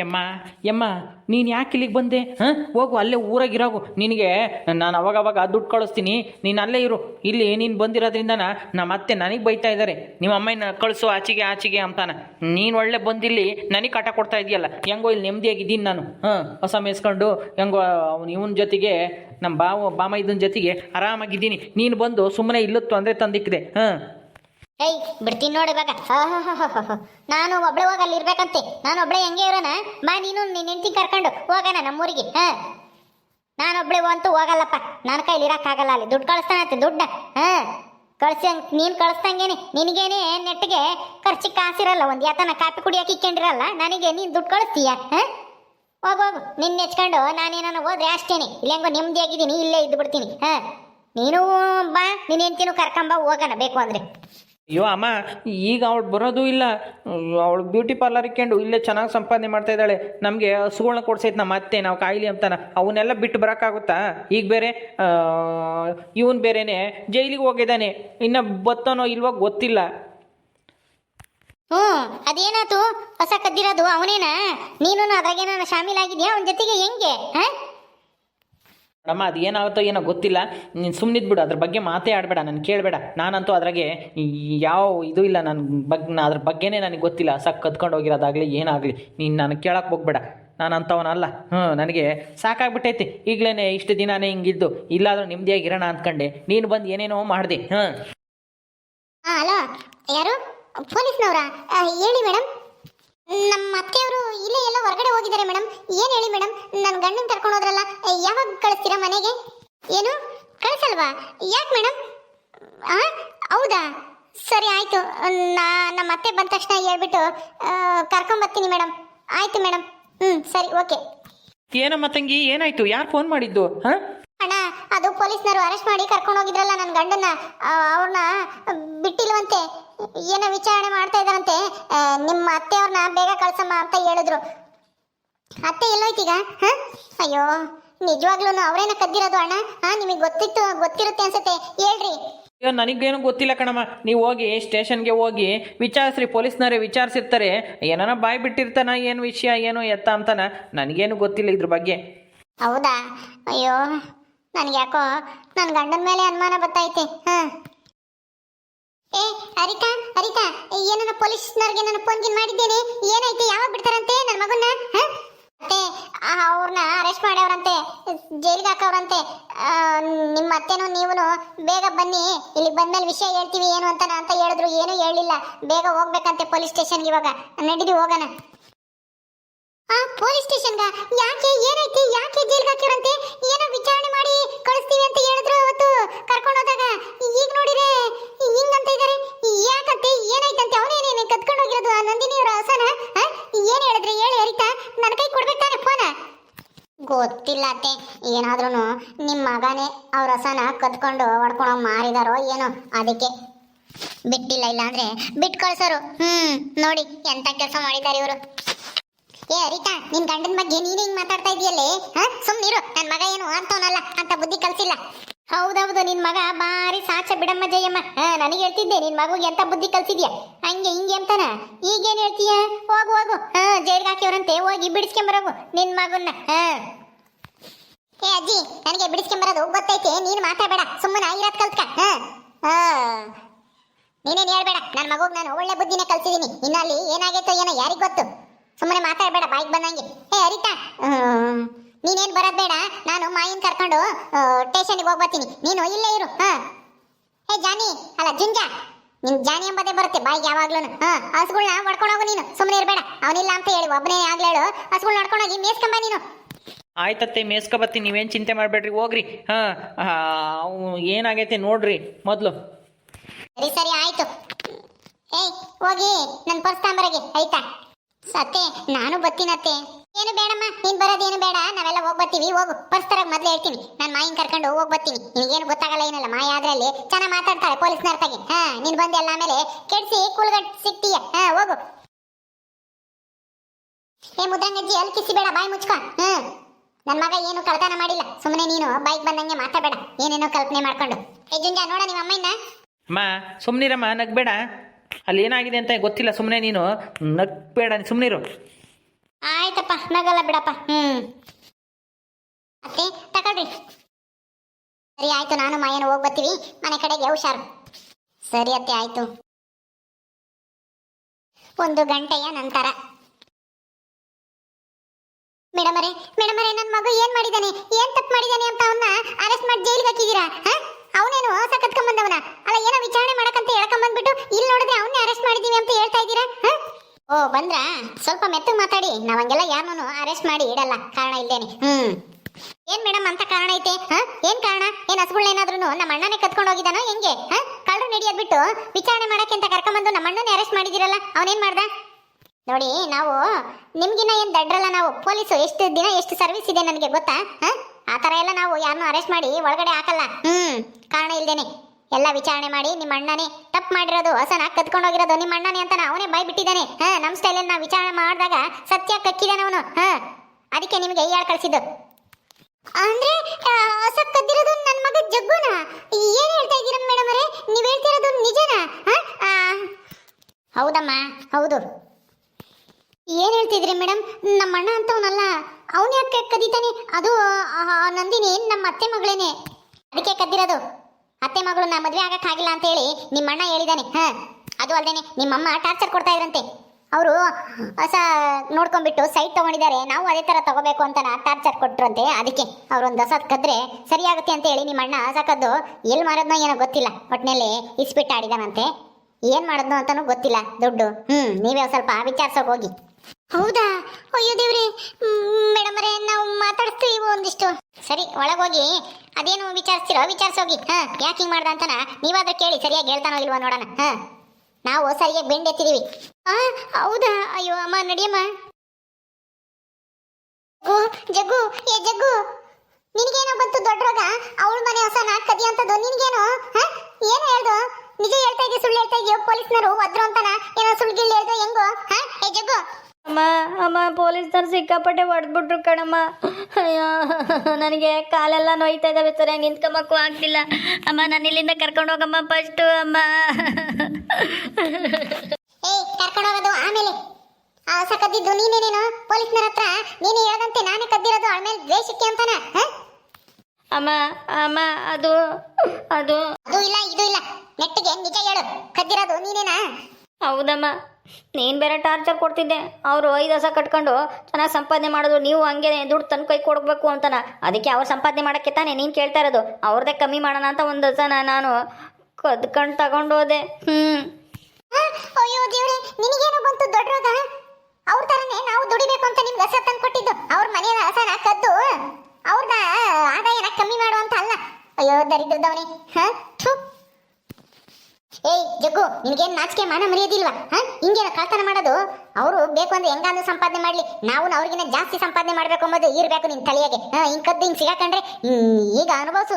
ಯಮ್ಮ ಯಮ್ಮ, ನೀನು ಯಾಕೆ ಇಲ್ಲಿಗೆ ಬಂದೆ? ಹಾಂ? ಹೋಗು, ಅಲ್ಲೇ ಊರಾಗಿರೋಗು ನಿನಗೆ ನಾನು ಅವಾಗವಾಗ ಅವಾಗ ದುಡ್ಡು ಕಳಿಸ್ತೀನಿ. ನೀನು ಅಲ್ಲೇ ಇರು. ಇಲ್ಲಿ ನೀನು ಬಂದಿರೋದ್ರಿಂದ ನಮ್ಮ ಅತ್ತೆ ನನಗೆ ಬೈತಾ ಇದ್ದಾರೆ ನಿಮ್ಮ ಅಮ್ಮನ ಕಳಿಸು ಆಚೆಗೆ ಆಚೆಗೆ ಅಂತಾನೆ. ನೀನು ಒಳ್ಳೆ ಬಂದಿಲ್ಲಿ ನನಗೆ ಕಾಟ ಕೊಡ್ತಾ ಇದೆಯಲ್ಲ. ಹೆಂಗೋ ಇಲ್ಲಿ ನೆಮ್ಮದಿಯಾಗಿದ್ದೀನಿ ನಾನು. ಹಾಂ, ಹೊಸ ಮೇಸ್ಕೊಂಡು ಹೆಂಗೋ ಅವ್ನು ಇವನ ಜೊತೆಗೆ ನಮ್ಮ ಬಾವ, ಬಾಮ ಇದನ್ ಜೊತೆಗೆ ಆರಾಮಾಗಿದ್ದೀನಿ. ನೀನು ಬಂದು ಸುಮ್ಮನೆ ಇಲ್ಲತ್ತು ಅಂದರೆ ತಂದಿಕ್ಕಿದೆ ಹಾಂ. ಏಯ್, ಬಿಡ್ತೀನಿ ನೋಡಿ ಇವಾಗ. ನಾನು ಒಬ್ಳೆ ಹೋಗಿ ಅಲ್ಲಿ ಇರ್ಬೇಕಂತೆ. ನಾನು ಒಬ್ಳೆ ಹೆಂಗೆ ಇರೋಣ? ಬಾ, ನೀನು ನಿನ್ನ ಹೆಂಡತಿ ಕರ್ಕೊಂಡು ಹೋಗೋಣ ನಮ್ಮೂರಿಗೆ, ಹಾ? ನಾನೊಬ್ಳೆ ಅಂತೂ ಹೋಗಲ್ಲಪ್ಪ. ನನ್ನ ಕೈಲಿ ಇರಕ್ಕಾಗಲ್ಲ ಅಲ್ಲಿ. ದುಡ್ಡು ಕಳಿಸ್ತಾನಂತೆ, ದುಡ್ಡ, ಹಾ? ಕಳ್ಸಿ ನೀನು ಕಳಿಸ್ದಂಗೇನೆ, ನಿನಗೇನೆ ನೆಟ್ಟಿಗೆ ಖರ್ಚಿಗೆ ಕಾಸಿರಲ್ಲ, ಒಂದು ಯಾತನ ಕಾಪಿ ಕುಡಿಯಕ್ಕೆ ಇಕ್ಕೊಂಡಿರಲ್ಲ, ನನಗೆ ನೀನು ದುಡ್ಡು ಕಳಿಸ್ತೀಯ, ಹಾಂ? ಹೋಗು ಹೋಗು. ನಿನ್ನ ನೆಚ್ಕೊಂಡು ನಾನೇನೋ ಹೋದ್ರೆ ಅಷ್ಟೇನೆ. ಇಲ್ಲ ಹೆಂಗೋ ನೆಮ್ಮದಿಯಾಗಿದ್ದೀನಿ ಇಲ್ಲೇ ಇದ್ದು ಬಿಡ್ತೀನಿ ಹಾ? ನೀನು ಬಾ ನಿನ್ನ ಹೆಂಡ್ತಿನೂ ಕರ್ಕೊಂಬ, ಹೋಗೋಣ, ಬೇಕು ಅಂದ್ರೆ. ಅಯ್ಯೋ ಅಮ್ಮ, ಈಗ ಅವಳು ಬರೋದು ಇಲ್ಲ. ಅವಳು ಬ್ಯೂಟಿ ಪಾರ್ಲರ್ ಇಕ್ಕೊಂಡು ಇಲ್ಲೇ ಚೆನ್ನಾಗಿ ಸಂಪಾದನೆ ಮಾಡ್ತಾ ಇದ್ದಾಳೆ. ನಮಗೆ ಹಸುಗಳನ್ನ ಕೊಡ್ಸೈತೆ ನಮ್ಮ ಅತ್ತೆ ನಾವು ಕಾಯಿಲೆ ಅಂತಾನೆ. ಅವನ್ನೆಲ್ಲ ಬಿಟ್ಟು ಬರೋಕ್ಕಾಗುತ್ತಾ? ಈಗ ಬೇರೆ ಇವನು ಬೇರೆನೆ ಜೈಲಿಗೆ ಹೋಗಿದ್ದಾನೆ. ಇನ್ನು ಬತ್ತನೋ ಇಲ್ವೋ ಗೊತ್ತಿಲ್ಲ. ಹ್ಞೂ ಅದೇನಾಯ್ತು ಹೊಸ ಕದ್ದಿರೋದು ಅವನೇನಾ? ನೀನು ಅದ್ರಾಗೇನ ಶಾಮೀಲಾಗಿದ್ಯಾ ಅವನ ಜೊತೆಗೆ ಹೆಂಗೆ, ಹಾ? ಅಮ್ಮ ಅದು ಏನಾಗುತ್ತೋ ಏನೋ ಗೊತ್ತಿಲ್ಲ. ನೀನು ಸುಮ್ಮನಿದ್ಬಿಡು ಅದ್ರ ಬಗ್ಗೆ ಮಾತೇ ಆಡಬೇಡ, ನಾನು ಕೇಳಬೇಡ. ನಾನಂತೂ ಅದ್ರಾಗೆ ಯಾವ ಇದು ಇಲ್ಲ ನನ್ನ ಬಗ್ಗೆ ಅದ್ರ ಬಗ್ಗೆನೇ ನನಗೆ ಗೊತ್ತಿಲ್ಲ. ಸಕ್ ಕದ್ಕೊಂಡು ಹೋಗಿರೋದಾಗಲಿ, ಏನಾಗಲಿ, ನೀನು ನಾನು ಕೇಳಕ್ಕೆ ಹೋಗ್ಬೇಡ. ನಾನು ಅಂಥವನಲ್ಲ ಹ್ಞೂ ನನಗೆ ಸಾಕಾಗ್ಬಿಟ್ಟೈತಿ. ಈಗಲೇ ಇಷ್ಟು ದಿನಾನೇ ಹಿಂಗಿದ್ದು. ಇಲ್ಲಾದ್ರೂ ನೆಮ್ಮದಿಯಾಗಿರೋಣ ಅಂದ್ಕೊಂಡೆ. ನೀನು ಬಂದು ಏನೇನೋ ಮಾಡಿದೆ. ಹ್ಞೂ ಹಲೋ ಯಾರು? ಪೊಲೀಸ್ನವರಾ? ಹೇಳಿ ಮೇಡಮ್ ನಮ್ಮ ಅತ್ತೆಯವರು ಇಲ್ಲೇ ಎಲ್ಲ ಹೊರಗಡೆ ಹೋಗಿದ್ದಾರೆ ಮೇಡಮ್ ಏನು ಹೇಳಿ ಮೇಡಮ್ ನನ್ನ ಗಂಡನ ಕರ್ಕೊಂಡು ಹೋದ್ರಲ್ಲ. ಯಾವಾಗ ಕಳಿಸ್ತೀರಾ ಮನೆಗೆ? ಏನು? ಕಳಿಸಲ್ವಾ? ಯಾಕೆ ಮೇಡಮ್ ಹೌದಾ? ಸರಿ ಆಯಿತು. ನಾ ನಮ್ಮ ಅತ್ತೆ ಬಂದ ತಕ್ಷಣ ಹೇಳ್ಬಿಟ್ಟು ಕರ್ಕೊಂಬರ್ತೀನಿ ಮೇಡಮ್ ಆಯಿತು ಮೇಡಮ್ ಹ್ಞೂ ಸರಿ ಓಕೆ. ಏನಮ್ಮ ತಂಗಿ ಏನಾಯ್ತು? ಯಾರು ಫೋನ್ ಮಾಡಿದ್ದು? ಹಾಂ? ಅಣ್ಣ ಅದು ಪೊಲೀಸ್ನವರು ಅರೆಸ್ಟ್ ಮಾಡಿ ಕರ್ಕೊಂಡು ಹೋಗಿದ್ರಲ್ಲ ನನ್ನ ಗಂಡನ್ನ ಅವ್ರನ್ನ ಬಿಟ್ಟಿಲ್ವಂತೆ. ಏನೋ ವಿಚಾರಣೆ ಮಾಡ್ತಾ ಇದ್ದಾರಂತೆ. ನಿಮ್ಮ ಅತ್ತೆ ಅವ್ರನ್ನ ಬೇಗ ಕಳ್ಸಮ್ಮ ಅಂತ ಹೇಳಿದ್ರು. ಅತ್ತೆ ಎಲ್ಲೋಯ್ತೀಗ ಹಾಂ? ಅಯ್ಯೋ. ನಿಜವಾಗ್ಲೂ ಅವರೇನ ಕದ್ದಿರೋದು ಅಣ್ಣ? ಹಾ ನಿಮಗೆ ಗೊತ್ತಿತ್ತು ಗೊತ್ತಿರುತ್ತೆ ಅನ್ಸುತ್ತೆ. ಹೇಳ್ರಿ. ಅಯ್ಯೋ ನನಗೇನು ಗೊತ್ತಿಲ್ಲ ಕಣಮ್ಮ. ನೀವು ಹೋಗಿ ಸ್ಟೇಷನ್ಗೆ ಹೋಗಿ ವಿಚಾರಿಸ್ರಿ ಪೊಲೀಸ್ನವರೇ ವಿಚಾರಿಸಿರ್ತಾರೆ. ಏನಾನ ಬಾಯ್ ಬಿಟ್ಟಿರ್ತಾನ ಏನು ವಿಷಯ ಏನು ಎತ್ತ ಅಂತಾನ ನನಗೇನು ಗೊತ್ತಿಲ್ಲ ಇದ್ರ ಬಗ್ಗೆ. ಹೌದಾ? ಅಯ್ಯೋ ನನಗೆ ಯಾಕೋ ನನ್ನ ಗಂಡನ ಮೇಲೆ ಅನುಮಾನ ಬರ್ತೈತೆ ಹಾ. ಏ ಅರಿತಾ ಅರಿತಾ ಏನನ್ನ ಪೊಲೀಸ್ನವ್ರಿಗೆ ನಾನು ಫೋನ್ ಗಿನ್ ಮಾಡಿದ್ದೇನೆ? ಏನಾಯ್ತು? ಯಾವಾಗ ಬಿಡ್ತಾರಂತೆ ನನ್ನ ಮಗನ್ನ? ಹಾ? ಮತ್ತೆ ಅವ್ರನ್ನ ಅರೆಸ್ಟ್ ಮಾಡ್ಯವ್ರಂತೆ, ಜೈಲಿಗೆ ಹಾಕವ್ರಂತೆ ನಿಮ್ಮ ಅತ್ತೆನೂ ನೀವುನು ಬೇಗ ಬನ್ನಿ ಇಲ್ಲಿ ಬಂದ್ಮೇಲೆ ವಿಷಯ ಹೇಳ್ತೀವಿ ಏನು ಅಂತ ಅಂತ ಹೇಳಿದ್ರು, ಏನೂ ಹೇಳಿಲ್ಲ ಬೇಗ ಹೋಗ್ಬೇಕಂತೆ ಪೊಲೀಸ್ ಸ್ಟೇಷನ್ಗೆ ಇವಾಗ. ನಡೀರಿ ಹೋಗೋಣ. ಆ, ಪೊಲೀಸ್ ಸ್ಟೇಷನ್ಗ? ಯಾಕೆ, ಏನೈತಿ? ಯಾಕೆ ಜೈಲ್ಗೆ ಹಾಕಿರಂತೆ ಏನೋ ವಿಚಾರಣೆ ಮಾಡಿ ಕಳಿಸ್ತೀವಿ ಅಂತ ಹೇಳಿದ್ರು ಅವತ್ತು ಕರ್ಕೊಂಡು ಹೋದಾಗ. ಈಗ ನೋಡಿದ್ರೆ ಹಿಂಗಂತ ಇದಾರೆ. ಯಾಕಂತೆ? ಏನಾಯ್ತಂತೆ ಅವನೇನೇನೆ ಕತ್ಕೊಂಡು ಹೋಗಿರೋದು? ನಂದಿನಿ ಅವರ ಹಸನ ಏನ್ ಹೇಳಿದ್ರೆ? ಹೇಳಿ, ಹರಿತಾ ನನ್ನ ಕೈ ಕೊಡ್ಬೇಕಾನೆ ಫೋನ ಗೊತ್ತಿಲ್ಲ ಅತ್ತೆ ಏನಾದ್ರೂ ನಿಮ್ಮ ಮಗನೇ ಅವ್ರ ಹಸನ ಕದ್ಕೊಂಡು ಹೊಡ್ಕೊಂಡು ಮಾರಿದಾರೋ ಏನೋ ಅದಕ್ಕೆ. ಬಿಟ್ಟಿಲ್ಲ ಇಲ್ಲ ಅಂದ್ರೆ ಬಿಟ್ಟು ಕಳ್ಸೋರು. ಹ್ಮ್, ನೋಡಿ ಎಂತ ಕೆಲಸ ಮಾಡಿದ್ದಾರೆ ಇವರು. ಏ, ಅರಿತಾ, ನಿನ್ ಗಂಡನ ಬಗ್ಗೆ ನೀನು ಹಿಂಗ್ ಮಾತಾಡ್ತಾ ಇದೆಯಲ್ಲೇ ಹಾ? ಸುಮ್ನಿರು ನನ್ ಮಗ ಏನು ಅಂತವನಲ್ಲ ಅಂತ ಬುದ್ಧಿ ಕಲ್ಸಿಲ್ಲ. ಹೌದೌದು, ನಿನ್ ಮಗ ಬಾರಿ ಸಾಚ ಬಿಡಮ್ಮ ಜಯಮ್ಮ. ಹಾ, ನನಗೆ ಹೇಳ್ತಿದ್ದೆ, ನಿನ್ ಮಗುಗೆ ಎಂತ ಬುದ್ಧಿ ಕಲ್ಸಿದ್ಯಾ? ಹಂಗೆ ಹಿಂಗೆ ಅಂತಾನ? ಈಗೇನ್ ಹೇಳ್ತೀಯ? ಹೋಗು ಹೋಗು. ಹಾ ಜೈಲ್ಗೆ ಹೋಗಿ ಬಿಡಿಸ್ಕೊಂಬರೋಗು ನಿನ್ ಮಗನ್ನ. ಹಾ. ಏ ಅಜ್ಜಿ, ನನಗೆ ಬಿಡಿಸ್ಕೊಂಬರೋದು ಗೊತ್ತೈತೆ. ನೀನು ಮಾತಾಡಬೇಡ. ಸುಮ್ಮನೆ ಇರೋದ್ ಕಲ್ತ್ಕ. ಹಾ. ಹಾ. ನೀನೇನು ಹೇಳ್ಬೇಡ. ನನ್ನ ಮಗುಗ್ ನಾನು ಒಳ್ಳೆ ಬುದ್ಧಿನೇ ಕಲ್ಸಿದ್ದೀನಿ ಇನ್ನು ಅಲ್ಲಿ ಏನಾಗೈತೋ ಏನೋ ಯಾರಿಗ್ ಗೊತ್ತು? ಸುಮ್ಮನೆ ಮಾತಾಡಬೇಡ ಬಾಯಿಗೆ ಬಂದಂಗೆ. ಹೇ ಅರಿತಾ ನೀನೇನು ಬರೋದ್ ಬೇಡ. ನಾನು ಮಾಯಿನ ಕರ್ಕೊಂಡು ಸ್ಟೇಷನ್ಗೆ ಹೋಗ್ಬರ್ತೀನಿ ನೀನು ಇಲ್ಲೇ ಇರು. ಹಾ. ಹೇ, ಜಾನಿ. ಅಲ್ಲ, ಜುಂಜಾ. ನಿನ್ ಜಾನಿ ಎಂಬುದೇ ಬರುತ್ತೆ ಬಾಯಿಗೆ ಯಾವಾಗ್ಲೂ ಹಾ, ಹಸುಗಳ್ನ ಹೊಡ್ಕೊಂಡೋಗು ನೀನು. ಸುಮ್ಮನೆ ಇರಬೇಡ. ಅವನಿಲ್ಲ ಅಂತ ಹೇಳಿ. ಒಬ್ಬನೇ ಆಗ್ಲೇಳು ಹಸುಗಳ್ನ ನೋಡ್ಕೊಂಡೋಗಿ ಮೇಸ್ಕೊಂಬ ನೀನು. ಆಯ್ತತ್ತೆ ಮೇಸ್ಕೊಬತ್ತೀನಿ ನೀವೇನು ಚಿಂತೆ ಮಾಡಬೇಡ್ರಿ, ಹೋಗ್ರಿ. ಹಾಂ ಅವು ಏನಾಗೈತೆ ನೋಡ್ರಿ, ಮೊದಲು. ಸರಿ ಸರಿ, ಆಯ್ತು. ಏಯ್, ಹೋಗಿ ನನ್ನ ಪರ್ಸ್ ತಾಂಬರಗೆ ಆಯ್ತಾ? ಸತ್ತೆ ನಾನು ಬತ್ತೀನತ್ತೆ ಏನು ಬೇಡಮ್ಮ, ನೀನ್ ಬರೋದೇನು ಬೇಡ, ನಾವೆಲ್ಲ ಹೋಗ್ ಬರ್ತೀವಿ, ಹೋಗು. ಪರ್ಸ್ ತರಕ್ ಮೊದ್ಲು ಹೇಳ್ತೀನಿ. ನಾನು ಮಾಯಿನ್ ಕರ್ಕೊಂಡು ಹೋಗ್ ಬರ್ತೀನಿ. ನಿನಗೇನು ಗೊತ್ತಾಗಲ್ಲ ಏನಲ್ಲ, ಮಾಯ ಆದ್ರಲ್ಲಿ ಚೆನ್ನಾಗಿ ಮಾತಾಡ್ತಾಳೆ ಪೊಲೀಸ್ನವ್ರ ತಗಿ. ಹಾ, ನೀನ್ ಬಂದೆ ಎಲ್ಲ ಆಮೇಲೆ ಕೆಡ್ಸಿ ಕೂಲ್ಗಟ್ ಸಿಕ್ತೀಯ? ಹಾ, ಹೋಗು. ಏ, ಮುದ್ರಂಗಜ್ಜಿ, ಅಲ್ಲಿ ಕಿಸಿ ಬೇಡ, ಬಾಯಿ ಮುಚ್ಕೊ. ಹ್ಮ್. ನನ್ ಮಗ ಏನು ಕಳ್ತನ ಮಾಡಿಲ್ಲ. ಸುಮ್ಮನೆ ನೀನು ಬೈಕ್ ಬಂದಂಗೆ ಮಾತಾಡಬೇಡ. ಏನೇನೋ ಕಲ್ಪನೆ ಮಾಡ್ಕೊಂಡು. ಏ ಜುಂಜಾ ನೋಡ ನಿಮ್ಮ ಅಮ್ಮಯ್ಯನ ಅಮ್ಮ ಸುಮ್ಮನಿರಮ್ಮ ನಗ್ಬೇಡ. ಅಲ್ಲಿ ಏನಾಗಿದೆ ಅಂತ ಗೊತ್ತಿಲ್ಲ ಸುಮ್ಮನೆ ನೀನು ನಗ್ಬೇಡ ಸುಮ್ಮನಿರು ಆಯ್ತಪ್ಪ ನಗಲ್ಲ ಬಿಡಪ್ಪ. ಹ್ಮ್. ಅತ್ತೆ ತಗೊಳ್ರಿ. ಸರಿ ಆಯ್ತು ನಾನು ಮಾಯನ ಹೋಗಿ ಬರ್ತೀವಿ. ಮನೆ ಕಡೆಗೆ ಹುಷಾರು. ಸರಿ ಅತ್ತೆ ಆಯ್ತು. ಒಂದು ಗಂಟೆಯ ನಂತರ. ಮೇಡಮರೇ ಅರೇ ನನ್ನ ಮಗು ಏನ್ ಮಾಡಿದಾನೆ? ಏನ್ ತಪ್ಪು ಮಾಡಿದಾನೆ ಅಂತ ಅವನ್ನ ಅರೆಸ್ಟ್ ಮಾಡಿ ಜೈಲಿಗೆ ಹಾಕಿದೀರಾ? ಅವನೇನು ಹೊಸ ಕತ್ಕೊಂಬಂದವನ ಅಲ್ಲ, ಏನೋ ವಿಚಾರಣೆ ಮಾಡಕಂತ ಹೇಳ್ಕೊಂಬಂದ್ಬಿಟ್ಟು ಇಲ್ಲಿ ನೋಡಿದ್ರೆ ಅವನ್ನೇ ಅರೆಸ್ಟ್ ಮಾಡಿದೀವಿ ಅಂತ ಹೇಳ್ತಾ ಇದ್ದೀರಾ? ಓ, ಬಂದ್ರಾ? ಸ್ವಲ್ಪ ಮೆತ್ತಗೆ ಮಾತಾಡಿ. ನಾವಂಗೆಲ್ಲ ಯಾರನ್ನೂ ಅರೆಸ್ಟ್ ಮಾಡಿ ಇಡಲ್ಲ. ಕಾರಣ ಇಲ್ಲೇನೆ ಹ್ಮ್. ಏನ್ ಮೇಡಮ್ ಅಂತ ಕಾರಣ ಐತೆ? ಏನ್ ಕಾರಣ? ಏನ್ ಹಸುಗಳೇನಾದ್ರೂ ನಮ್ಮ ಅಣ್ಣನೇ ಕತ್ಕೊಂಡು ಹೋಗಿದಾನೋ ಹೆಂಗೆ? ಹ? ಕಳ್ರು ನಡೆಯೋದ್ ಬಿಟ್ಟು ವಿಚಾರಣೆ ಮಾಡಕ್ಕೆ ಅಂತ ಕರ್ಕೊಂಬಂದು ನಮ್ಮ ಅಣ್ಣನೇ ಅರೆಸ್ಟ್ ಮಾಡಿದಿರಲ್ಲ? ಅವನೇನ್ ಮಾಡ್ದ? ನೋಡಿ, ನಾವು ನಿಮ್ಗಿನ್ನ ಏನು ದಡ್ರಲ್ಲ ನಾವು? ಪೊಲೀಸು, ಎಷ್ಟು ದಿನ ಎಷ್ಟು ಸರ್ವಿಸ್ ಇದೆ ನನಗೆ ಗೊತ್ತಾ? ಆ ಥರ ಎಲ್ಲ ನಾವು ಯಾರನ್ನೂ ಅರೆಸ್ಟ್ ಮಾಡಿ ಒಳಗಡೆ ಹಾಕಲ್ಲ. ಹ್ಮ್, ಕಾರಣ ಇಲ್ದೇನೆ. ಎಲ್ಲ ವಿಚಾರಣೆ ಮಾಡಿ ನಿಮ್ಮ ಅಣ್ಣನೇ. ತಪ್ಪು ಮಾಡಿರೋದು, ಹೊಸನ ಕತ್ಕೊಂಡು ಹೋಗಿರೋದು ನಿಮ್ಮ ಅಣ್ಣನೇ ಅಂತ ಅವನೇ ಬಾಯ್ ಬಿಟ್ಟಿದ್ದಾನೆ ಹಾ ನಮ್ಮ ಸ್ಟೈಲಲ್ಲಿ ನಾವು ವಿಚಾರಣೆ ಮಾಡಿದಾಗ ಸತ್ಯ ಕಕ್ಕಿದಾನೆ ಅವನು. ಹಾ, ಅದಕ್ಕೆ ನಿಮಗೆ ಹೇಳ್ ಕಳಿಸಿದ್ದು. ಅಂದ್ರೆ ಹೊಸ ಕದ್ದಿರೋದು ನನ್ನ ಮಗ ಜಗ್ಗುನ? ಏನ್ ಹೇಳ್ತಾ ಇದ್ದೀರಾ ಮೇಡಮ್ ಅವರೇ? ನೀವ್ ಹೇಳ್ತಿರೋದು ನಿಜನಾ? ಹೌದಮ್ಮ, ಹೌದು. ಏನ್ ಹೇಳ್ತಿದ್ರಿ ಮೇಡಮ್? ನಮ್ಮ ಅಣ್ಣ ಅಂತವನಲ್ಲ. ಅವನ್ ಯಾಕೆ ಕದೀತಾನೆ ಅದು ನಂದಿನಿ ನಮ್ಮ ಅತ್ತೆ ಮಗಳೇನೆ. ಅದಕ್ಕೆ ಕದ್ದಿರೋದು. ಅತ್ತೆ ಮಗಳು ನಾ ಮದ್ವೆ ಆಗಕ್ ಆಗಿಲ್ಲ ಅಂತ ಹೇಳಿ ನಿಮ್ಮ ಅಣ್ಣ ಹೇಳಿದಾನೆ. ಹ, ಅದು ಅಲ್ದೇನೆ. ನಿಮ್ಮಮ್ಮ ಟಾರ್ಚರ್ ಕೊಡ್ತಾ ಇದ್ರಂತೆ. ಅವರು, ಹೊಸ ನೋಡ್ಕೊಂಡ್ಬಿಟ್ಟು ಸೈಟ್ ತಗೊಂಡಿದ್ದಾರೆ. ನಾವು ಅದೇ ಥರ ತಗೋಬೇಕು ಅಂತ ಟಾರ್ಚರ್ ಕೊಟ್ರಂತೆ. ಅದಕ್ಕೆ ಅವ್ರೊಂದು ಹೊಸ ಕದ್ರೆ ಸರಿಯಾಗುತ್ತೆ ಅಂತ ಹೇಳಿ ನಿಮ್ಮ ಅಣ್ಣ ಹೊಸ ಕದ್ದು ಎಲ್ಲಿ ಮಾರೋದ್ನೋ ಏನೋ ಗೊತ್ತಿಲ್ಲ. ಒಟ್ಟಿನಲ್ಲಿ ಇಸ್ಬಿಟ್ಟು ಆಡಿದಾನಂತೆ ಏನು ಮಾಡೋದ್ನೋ ಅಂತಲೂ ಗೊತ್ತಿಲ್ಲ. ದುಡ್ಡು. ಹ್ಞೂ ನೀವೇ ಸ್ವಲ್ಪ ವಿಚಾರಿಸೋಕೆ ಹೋಗಿ. ಹೌದಾ? ಅಯ್ಯೋ ದೇವ್ರಿ. ಮೇಡಮ್ ಅವರೇ, ನಾವು ಮಾತಾಡಿಸ್ತೀವಿ ಒಂದಿಷ್ಟು. ಸರಿ, ಒಳಗೋಗಿ. ಅದೇನು ವಿಚಾರಿಸ್ತಿರೋ, ವಿಚಾರಿಸೋಗಿ. ಹಾ, ಯಾಕೆ ಹಿಂಗೆ ಮಾಡ್ದ ಅಂತನ ನೀವಾದ್ರೂ ಕೇಳಿ, ಸರಿಯಾಗಿ ಹೇಳ್ತಾನೋ ಇಲ್ವೋ ನೋಡೋಣ. ಹಾ, ನಾವು ಸರಿಯಾಗಿ ಬೆಂಡೆತ್ತಿದೀವಿ ಹಾ ಹೌದಾ? ಅಯ್ಯೋ, ಅಮ್ಮ, ನಡಿಯಮ್ಮ. ಜಗ್ಗು ಜಗ್ಗು, ಏ, ಜಗ್ಗು. ನಿನಗೇನೋ ಬಂತು ದೊಡ್ಡ ರೋಗ? ಅವಳ ಮನೆ ಹೊಸನ ಕದಿ ಅಂತದ್ದು ನಿನಗೇನು? ಹಾ? ಏನು ಹೇಳ್ದು? ನಿಜ ಹೇಳ್ತಾ ಇದೀಯ, ಸುಳ್ಳು ಹೇಳ್ತಾ ಇದೆಯೋ? ಪೊಲೀಸ್ನವರು ಒದ್ರು ಅಂತಾನ? ಏನೋ ಸುಳ್ಳು ಗಿಳ್ಳು ಹೇಳ್ದು ಹೆಂಗೋ? ಹಾ? ಏ, ಜಗ್ಗು. ಅಮ್ಮ ಅಮ್ಮ ಪೊಲೀಸ್ನವ್ರು ಸಿಕ್ಕಾಪಟ್ಟೆ ಹೊಡೆದ್ಬಿಟ್ರು ಕಣಮ್ಮ. ಅಯ್ಯೋ ನನಗೆ ಕಾಲೆಲ್ಲ ನೋಯ್ತಾ ಇದ್ದಾವೆ ಸರಿಯಾಗಿ ನಿಂತ್ಕೊಂಬಕ್ಕೂ ಆಗ್ತಿಲ್ಲ. ಅಮ್ಮ ನಾನು ಇಲ್ಲಿಂದ ಕರ್ಕೊಂಡು ಹೋಗಮ್ಮ ಫಸ್ಟು ಅಮ್ಮ. ಏಯ್ ಕರ್ಕೊಂಡು ಹೋಗೋದು ಆಮೇಲೆ. ಆ ಹೊಸ ಕದ್ದಿದ್ದು ನೀನೇನೇನು? ಪೊಲೀಸ್ನರ ಹತ್ರ ನೀನು ಹೇಳ್ದಂತೆ ನಾನೇ ಕದ್ದಿರೋದು ಅವಳ ಮೇಲೆ ದ್ವೇಷಕ್ಕೆ ಅಂತಾನ ಹ? ಅಮ್ಮ ಅಮ್ಮ ಅದು ಅದು. ಅದು ಇಲ್ಲ ಇದು ಇಲ್ಲ. ನೆಟ್ಟಿಗೆ ನಿಜ ಹೇಳು. ಕದ್ದಿರೋದು ನೀನೇನಾ? ಹೌದಮ್ಮ. ನೀನು ಬೇರೆ ಟಾರ್ಚರ್ ಕೊಡ್ತಿದ್ದೆ. ಅವರು ಐದು ಹೊಸ ಕಟ್ಕೊಂಡು ಚೆನ್ನಾಗಿ ಸಂಪಾದನೆ ಮಾಡೋದು ನೀವು ಹಂಗೆ ದುಡ್ಡು ತನ್ನ ಕೈ ಕೊಡಬೇಕು ಅಂತನ. ಅದಕ್ಕೆ ಅವ್ರು ಸಂಪಾದನೆ ಮಾಡೋಕ್ಕೆ ತಾನೆ ನೀನು ಕೇಳ್ತಾ ಇರೋದು. ಅವ್ರದ್ದೇ ಕಮ್ಮಿ ಮಾಡೋಣ ಅಂತ ಒಂದು ಹೊಸನ ನಾನು ಕದ್ಕೊಂಡು ತಗೊಂಡು ಹೋದೆ. ಹ್ಞೂ? ಅಯ್ಯೋ ದೇವ್ರೆ, ನಿನಗೇನು ಬಂತು ದೊಡ್ಡ ರೋಗ ಅವ್ರ ಥರನೇ ನಾವು ದುಡಿಬೇಕು ಅಂತ ನಿಮ್ಗೆ ಹಸ ತಂದು ಕೊಟ್ಟಿದ್ದು. ಅವ್ರ ಮನೆಯ ಹಸನ ಕದ್ದು ಅವ್ರನ್ನ ಆದಾಯನ ಕಮ್ಮಿ ಮಾಡುವಂತ ಅಲ್ಲ. ಅಯ್ಯೋ ದರಿದ್ರದವನೇ. ಹಾಂ? ಜಗ್ಗು, ನಿನ್ಗೇನ್ ನಾಚಿಕೆ ಮಾನ ಮರ್ಯಾದಿಲ್ವಾ? ಹಾ? ಹಿಂಗೇನ ಕಳ್ತನ ಮಾಡೋದು? ಅವರು ಬೇಕು ಅಂದ್ರೆ ಹೆಂಗಾದ್ರೂ ಸಂಪಾದನೆ ಮಾಡ್ಲಿ. ನಾವು ಅವ್ರಿಗಿನ ಜಾಸ್ತಿ ಸಂಪಾದನೆ ಮಾಡ್ಬೇಕು ಅಂಬೋದು ಇರಬೇಕು ನಿನ್ನ ತಲೆಯಾಗೆ. ಹಾಂ, ಹಿಂಗೆ ಕದ್ದು ಹಿಂಗೆ ಸಿಗಾಕಂಡ್ರೆ ಈಗ ಅನುಭವಿಸು.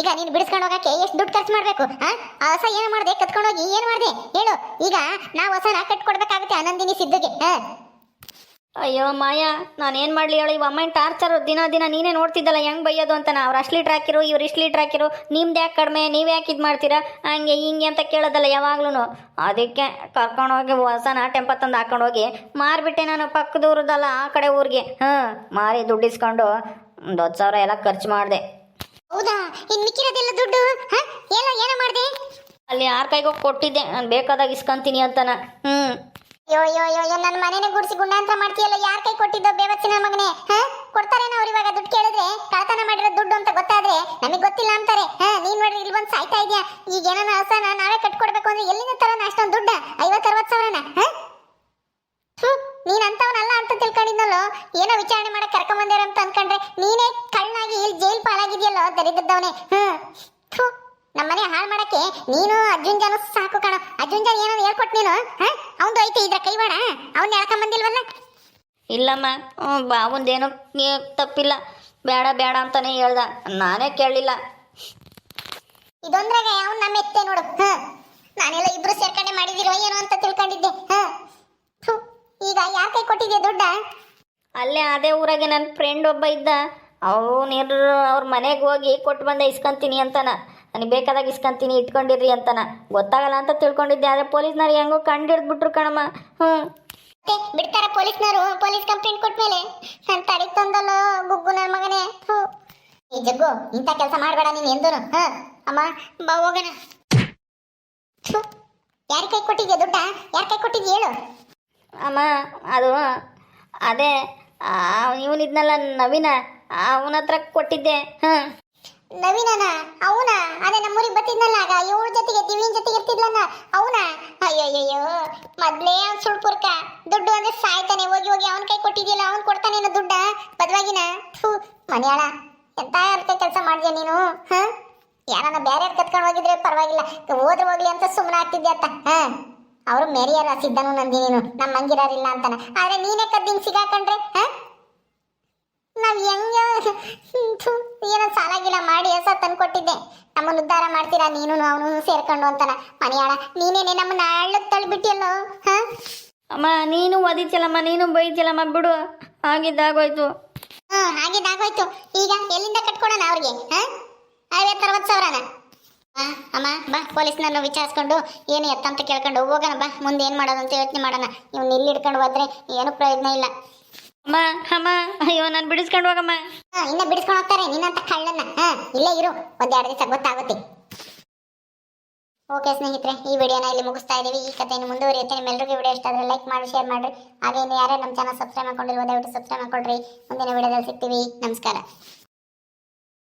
ಈಗ ನೀನು ಬಿಡಿಸ್ಕೊಂಡು ಹೋಗಕ್ಕೆ ಎಷ್ಟು ದುಡ್ಡು ಖರ್ಚು ಮಾಡಬೇಕು? ಹಾಂ? ಹೊಸ ಏನು ಮಾಡಿದೆ, ಕತ್ಕೊಂಡು ಹೋಗಿ, ಏನು ಮಾಡಿದೆ? ಹೇಳು. ಈಗ ನಾವು ಹೊಸನ ಕಟ್ಕೊಡ್ಬೇಕಾಗುತ್ತೆ ಆನಂದಿನಿ ಸಿದ್ಧಗೆ ಹ? ಅಯ್ಯೋ ಮಾಯಾ ನಾನೇನು ಮಾಡಲಿ ಹೇಳು ಇವ ಅಮ್ಮನ ಟಾರ್ಚರ್ ದಿನ ದಿನ ನೀನೇ ನೋಡ್ತಿದ್ದಲ್ಲ ಹೆಂಗೆ ಬೈಯೋದು ಅಂತ. ಅವ್ರು ಅಷ್ಟು ಲೀಟ್ರ್ ಹಾಕಿರು ಇವ್ರು ಇಷ್ಟು ಲೀಟ್ರ್ ಹಾಕಿರು ನಿಮ್ದು ಯಾಕೆ ಕಡಿಮೆ ನೀವು ಯಾಕೆ ಇದು ಮಾಡ್ತೀರಾ? ಹಂಗೆ ಹಿಂಗೆ ಅಂತ ಕೇಳೋದಲ್ಲ ಯಾವಾಗ್ಲೂ ಅದಕ್ಕೆ ಕರ್ಕೊಂಡೋಗಿ ಹೊಸನ ಟೆಂಪ ತಂದು ಹಾಕೊಂಡೋಗಿ ಮಾರಿಬಿಟ್ಟೆ ನಾನು ಪಕ್ಕದ ಊರದಲ್ಲ ಆ ಕಡೆ ಊರಿಗೆ. ಹಾಂ ಮಾರಿ ದುಡ್ಡು ಇಸ್ಕೊಂಡು ಒಂದು ಹತ್ತು ಸಾವಿರ ಎಲ್ಲ ಖರ್ಚು ಮಾಡಿದೆ. ಹೌದಾ? ಇನ್ನು ಮಿಕ್ಕಿರೋದೆಲ್ಲ ದುಡ್ಡು? ಹ? ಎಲ್ಲ ಏನೋ ಮಾಡಿದೆ? ಅಲ್ಲಿ ಯಾರ ಕೈಗೋಗಿ ಕೊಟ್ಟಿದ್ದೆ ನಾನು ಬೇಕಾದಾಗ ಇಸ್ಕೊಂತೀನಿ ಅಂತನ. ಹ್ಞೂ ಯೋ ಯೋ ಯೋ ಯೋ ನನ್ನ ಮನೆನೇ ಗುಡಿಸಿ ಗುಂಡಾಂತರ ಮಾಡ್ತೀಯಲ್ಲ, ಯಾರ ಕೈ ಕೊಟ್ಟಿದ್ದೋ ಬೇವತ್ತಿನ ಮಗನೇ, ಹಾ? ಕೊಡ್ತಾರೇನೋ ಅವ್ರು ಇವಾಗ ದುಡ್ಡು ಕೇಳಿದ್ರೆ ಕಳ್ತನ ಮಾಡಿರೋ ದುಡ್ಡು ಅಂತ ಗೊತ್ತಾದ್ರೆ ನಮಗೆ ಗೊತ್ತಿಲ್ಲ ಅಂತಾರೆ. ಹಾ, ನೀನ್ ನೋಡ್ರಿ, ಇಲ್ಲಿ ಬಂದು ಸಾಯ್ತಾ ಇದೆಯಾ? ಈಗ ಏನೋ ಹಸನ ನಾವೇ ಕಟ್ಕೊಡ್ಬೇಕು ಅಂದ್ರೆ ಎಲ್ಲಿಂದ ತರೋಣ ಅಷ್ಟೊಂದು ದುಡ್ಡ? ಐವತ್ತು ಅರವತ್ತು ಸಾವಿರನ ನೀನ್ ಅಂತವನಲ್ಲ ಅಂತ ತಿಳ್ಕೊಂಡಿದ್ನಲ್ಲೋ? ಏನೋ ವಿಚಾರಣೆ ಮಾಡಕ್ ಕರ್ಕೊಂಬಂದಿರ ಅಂತ ಅನ್ಕೊಂಡ್ರೆ ನೀನೇ ಕಣ್ಣಾಗಿ ಇಲ್ಲಿ ಜೈಲ್ ಪಾಲಾಗಿದ್ಯಲ್ಲೋ ದರಿದ್ರದವನೇ ಹ್ಮ್ ನಮ್ಮನೆ ಹಾಳು ಮಾಡಕ್ಕೆ ನೀನು ಅರ್ಜುನ್ ಜನ ಸಾಕು ಕಣ. ಅರ್ಜುನ್ ಜನ ಏನೋ ಹೇಳ್ಕೊಟ್ ನೀನು ಹ? ಅವಂದು ಐತೆ ಇದ್ರ ಕೈವಾಡ ಅವ್ನ ಹೇಳ್ಕೊಂಬಂದಿಲ್ವಲ್ಲ ಇಲ್ಲಮ್ಮ ಬಾವಂದೇನು ತಪ್ಪಿಲ್ಲ ಬೇಡ ಬೇಡ ಅಂತಾನೆ ಹೇಳ್ದ. ನಾನೇ ಕೇಳಲಿಲ್ಲ. ಇದೊಂದ್ರಾಗ ಅವ್ನ ನಮ್ಮ ಎತ್ತೆ ನೋಡು ಹ? ನಾನೆಲ್ಲ ಇಬ್ರು ಸೇರ್ಕಂಡೆ ಮಾಡಿದಿರೋ ಏನೋ ಅಂತ ತಿಳ್ಕೊಂಡಿದ್ದೆ ಹ? ಈಗ ಯಾರ ಕೈ ಕೊಟ್ಟಿದ್ಯಾ ದುಡ್ಡ? ಅಲ್ಲೇ ಅದೇ ಊರಾಗೆ ನನ್ನ ಫ್ರೆಂಡ್ ಒಬ್ಬ ಇದ್ದ. ಅವನು ನೀರು ಅವ್ರ ಮನೆಗೆ ಹೋಗಿ ಕೊಟ್ಟು ಬಂದೆ ಇಸ್ಕೊಂತೀನಿ ಅಂತಾನ. ನನಗೆ ಬೇಕಾದಾಗ ಇಸ್ಕೊಂತೀನಿ ಇಟ್ಕೊಂಡಿರ್ರಿ ಅಂತನ. ಗೊತ್ತಾಗಲ್ಲ ಅಂತ ತಿಳ್ಕೊಂಡಿದ್ದೆ ಆದರೆ ಪೊಲೀಸ್ನವ್ರು ಹೆಂಗೋ ಕಂಡು ಹಿಡ್ದ್ಬಿಟ್ರು ಕಣಮ್ಮ ಹ್ಞೂ ಬಿಡ್ತಾರ ಪೊಲೀಸ್ನವರು? ಪೊಲೀಸ್ ಕಂಪ್ಲೇಂಟ್ ಕೊಟ್ಮೇಲೆ? ನನ್ನ ತಡಿ ತಂದಲ್ಲ ಗುಗ್ಗು ನನ್ನ ಮಗನೇ. ಹ್ಞೂ ಈ ಜಗ್ಗು ಇಂಥ ಕೆಲಸ ಮಾಡಬೇಡ ನೀನು ಎಂದೂ ಹಾಂ. ಅಮ್ಮ ಬಾ ಹೋಗೋಣ. ಯಾರ ಕೈ ಕೊಟ್ಟಿದ್ಯಾ ದುಡ್ಡ? ಯಾರ ಕೈ ಕೊಟ್ಟಿದ್ಯಾ ಹೇಳು. ಅಮ್ಮ ಅದು ಅದೇ ಇವನಿದ್ನಲ್ಲ ನವೀನ ಅವನ ಹತ್ರ ಕೊಟ್ಟಿದ್ದೆ. ಹಾಂ ನವೀನನ? ಅವನ? ಅದೇ ನಮ್ಮೂರಿಗೆ ಬರ್ತಿದ್ನಲ್ಲ ಆಗ. ಇವಳ ಜೊತೆಗೆ ದಿವ್ಯನ್ ಜೊತೆಗೆ ಇರ್ತಿದ್ಲನ್ನ ಅವನ? ಅಯ್ಯಯ್ಯೋ ಮೊದ್ಲೇ ಅವ್ನ್ ಸುಳ್ಪುರ್ಕ. ದುಡ್ಡು ಅಂದ್ರೆ ಸಾಯ್ತಾನೆ. ಹೋಗಿ ಹೋಗಿ ಅವನ ಕೈ ಕೊಟ್ಟಿದ್ಯಲ್ಲ, ಅವ್ನ್ ಕೊಡ್ತಾನೇನೋ ದುಡ್ಡ. ಬದವಾಗಿನ, ಥೂ, ಮನೆಯಾಳ. ಎಂತ ಅರ್ಥ ಕೆಲಸ ಮಾಡಿದೆ ನೀನು? ಹ? ಯಾರನ್ನ ಬೇರೆ ಕತ್ಕೊಂಡು ಹೋಗಿದ್ರೆ ಪರವಾಗಿಲ್ಲ. ಹೋದ್ರೆ ಹೋಗ್ಲಿ ಅಂತ ಸುಮ್ಮನೆ ಆಗ್ತಿದ್ದೆ ಅತ್ತ? ಹ? ಅವರು ಮೇರಿಯರ ಸಿದ್ದನು ನಂದಿ ನೀನು. ನಮ್ಮ ಮಂಗಿರಾರಿಲ್ಲ ಅಂತಾನೆ. ಆದ್ರೆ ನೀನೇ ಕದ್ದಿಂಗ್ ಸಿಗಾಕೊಂಡ್ರೆ, ಹ? ನಾವ್ ಹೆಂಗ ಏನೋ ಸಾಲ ಸಾಲಾಗಿಲ್ಲ ಮಾಡಿ ಹೊಸ ತಂದ್ಕೊಟ್ಟಿದ್ದೆ. ನಮ್ಮನ್ನು ಉದ್ಧಾರ ಮಾಡ್ತೀರಾ? ನೀನು ಅವನು ಸೇರ್ಕೊಂಡು ಅಂತಾನ. ಮನೆಯಾಳ ನೀನೇನೆ ನಮ್ಮನ್ನ ಹಳ್ಳಕ್ ತಳ್ಳಿಬಿಟ್ಟಿಯಲ್ಲೋ ಹ? ಅಮ್ಮ ನೀನು ಒದಿತಿಯಲ್ಲಮ್ಮ ನೀನು ಬೈತಿಯಲ್ಲಮ್ಮ ಬಿಡು. ಆಗಿದ್ದಾಗೋಯ್ತು ಹ್ಞೂ ಹಾಗಿದ್ದಾಗೋಯ್ತು. ಈಗ ಎಲ್ಲಿಂದ ಕಟ್ಕೊಡೋಣ ಅವ್ರಿಗೆ? ಹ? ಐವತ್ತು ಅರವತ್ತು ಸಾವಿರನ ಅಮ್ಮ ಬಾ ಪೊಲೀಸ್ನನ್ನು ವಿಚಾರಿಸ್ಕೊಂಡು ಏನು ಎತ್ತ ಅಂತ ಕೇಳ್ಕೊಂಡು ಹೋಗೋಣ ಬಾ. ಮುಂದೆ ಏನು ಮಾಡೋದು ಅಂತ ಯೋಚನೆ ಮಾಡೋಣ. ಇವ್ನ ಇಲ್ಲಿ ಹಿಡ್ಕೊಂಡು ಹೋದ್ರೆ ಏನು ಪ್ರಯೋಜನ ಇಲ್ಲ. ಅಮ್ಮ ಅಮ್ಮ, ಅಯ್ಯೋ, ನಾನು ಬಿಡಿಸ್ಕೊಂಡು ಹೋಗಮ್ಮ. ಇನ್ನ ಬಿಡಿಸ್ಕೊಂಡು ಹೋಗ್ತಾರೆ ನಿನ್ನಂತ ಕಳ್ಳನ್ನ. ಹಾ, ಇಲ್ಲೇ ಇರು. ಒಂದೆರಡು ದಿವಸ ಗೊತ್ತಾಗುತ್ತೆ. ಓಕೆ ಸ್ನೇಹಿತರೆ, ಈ ವಿಡಿಯೋನ ಇಲ್ಲಿ ಮುಗಿಸ್ತಾ ಇದ್ದೀವಿ ಈ ಕಥೆಯನ್ನು ಮುಂದುವರಿಯುತ್ತೆ. ನಿಮ್ಮೆಲ್ಲರಿಗೂ ವಿಡಿಯೋ ಇಷ್ಟ ಲೈಕ್ ಮಾಡಿ ಶೇರ್ ಮಾಡಿ ಹಾಗೆ ಇನ್ನು ಯಾರೇ ನಮ್ಮ ಚಾನಲ್ ಸಬ್ಸ್ಕ್ರೈಬ್ ಮಾಡ್ಕೊಂಡಿರುವ ದಯವಿಟ್ಟು ಸಬ್ಸ್ಕ್ರೈಬ್ ಮಾಡ್ಕೊಳ್ರಿ. ಮುಂದಿನ ವಿಡಿಯೋದಲ್ಲಿ ಸಿಗ್ತೀವಿ. ನಮಸ್ಕಾರ.